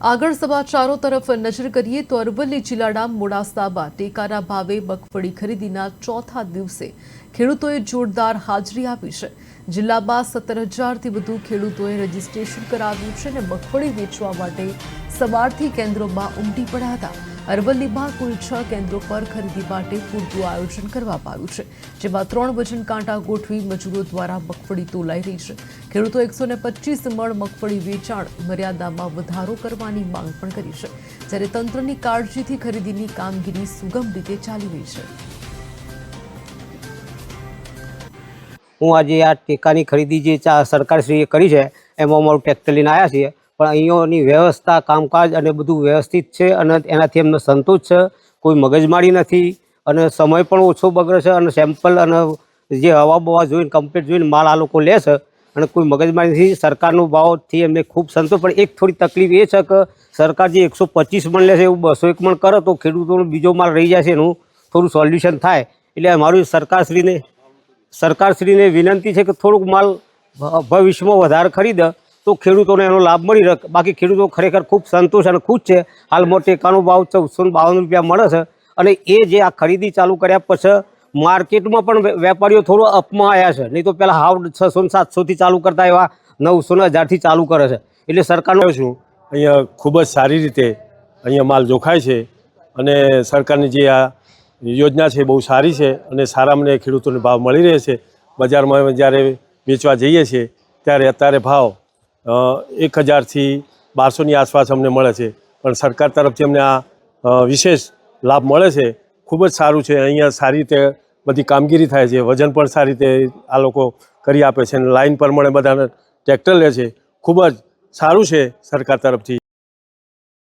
આગળ સમાચારો તરફ નજર કરીએ તો અરવલ્લી જિલ્લાના મોડાસામાં ટેકાના ભાવે મગફળી ખરીદીના ચોથા દિવસે ખેડૂતોએ જોરદાર હાજરી આપી છે. જિલ્લામાં સત્તર હજારથી વધુ ખેડૂતોએ રજીસ્ટ્રેશન કરાવ્યું છે અને મગફળી વેચવા માટે સવારથી કેન્દ્રોમાં ઉમટી પડ્યા હતા. અરવલ્લીમાં કુલ છ કેન્દ્રો પર ખરીદી માટે પૂરતું આયોજન કરવામાં આવ્યું છે, જેમાં ત્રણ વજન કાંટા ગોઠવી મજૂરો દ્વારા મગફળી તોલાઈ રહી છે. ખેડૂતો એકસો ને પચીસ મણ મગફળી વેચાણ મર્યાદામાં વધારો કરવાની માંગ પણ કરી છે, જ્યારે તંત્રની કાળજીથી ખરીદીની કામગીરી સુગમ રીતે ચાલી રહી છે. હું આજે આ ટેકાની ખરીદી જે સરકારશ્રીએ કરી છે, એમાં અમારું ટ્રેક્ટર લઈને આવ્યા છીએ. પણ અહીંયાની વ્યવસ્થા, કામકાજ અને બધું વ્યવસ્થિત છે અને એનાથી એમને સંતોષ છે. કોઈ મગજમારી નથી અને સમય પણ ઓછો બગડે છે અને સેમ્પલ અને જે હવા બવા જોઈને કમ્પ્લીટ જોઈને માલ આ લોકો લે છે અને કોઈ મગજમાળી નથી. સરકારનો ભાવથી એમને ખૂબ સંતોષ. પણ એક થોડી તકલીફ એ છે કે સરકાર જે એકસો પચીસ મણ લે છે એવું બસો એક મણ કરે તો ખેડૂતોનો બીજો માલ રહી છે એનું થોડું સોલ્યુશન થાય. એટલે અમારું સરકારશ્રીને સરકારશ્રીને વિનંતી છે કે થોડુંક માલ ભવિષ્યમાં વધારે ખરીદે. તો ખેડૂતોને એનો લાભ મળી રહે. બાકી ખેડૂતો ખરેખર ખૂબ સંતોષ અને ખુશ છે. હાલ મોટે ટેકાનો ભાવ ચૌદસો બાવન રૂપિયા મળે છે. અને એ જે આ ખરીદી ચાલુ કર્યા પછી માર્કેટમાં પણ વેપારીઓ થોડો અપમાં આવ્યા છે. નહીં તો પહેલાં હાવ છસો ને સાતસોથી ચાલુ કરતા એવા નવસો ને હજારથી ચાલુ કરે છે. એટલે સરકારનો શું અહીંયા ખૂબ જ સારી રીતે અહીંયા માલ જોખાય છે અને સરકારની જે આ યોજના છે બહુ સારી છે અને સારા મને ખેડૂતોને ભાવ મળી રહે છે. બજારમાં જ્યારે વેચવા જઈએ છીએ, ત્યારે અત્યારે ભાવ એક હજારથી બારસોની આસપાસ અમને મળે છે. પણ સરકાર તરફથી અમને આ વિશેષ લાભ મળે છે. ખૂબ જ સારું છે. અહીંયા સારી રીતે બધી કામગીરી થાય છે. વજન પણ સારી રીતે આ લોકો કરી આપે છે. અને લાઈન પ્રમાણે બધાને ટ્રેક્ટર લે છે. ખૂબ જ સારું છે સરકાર તરફથી.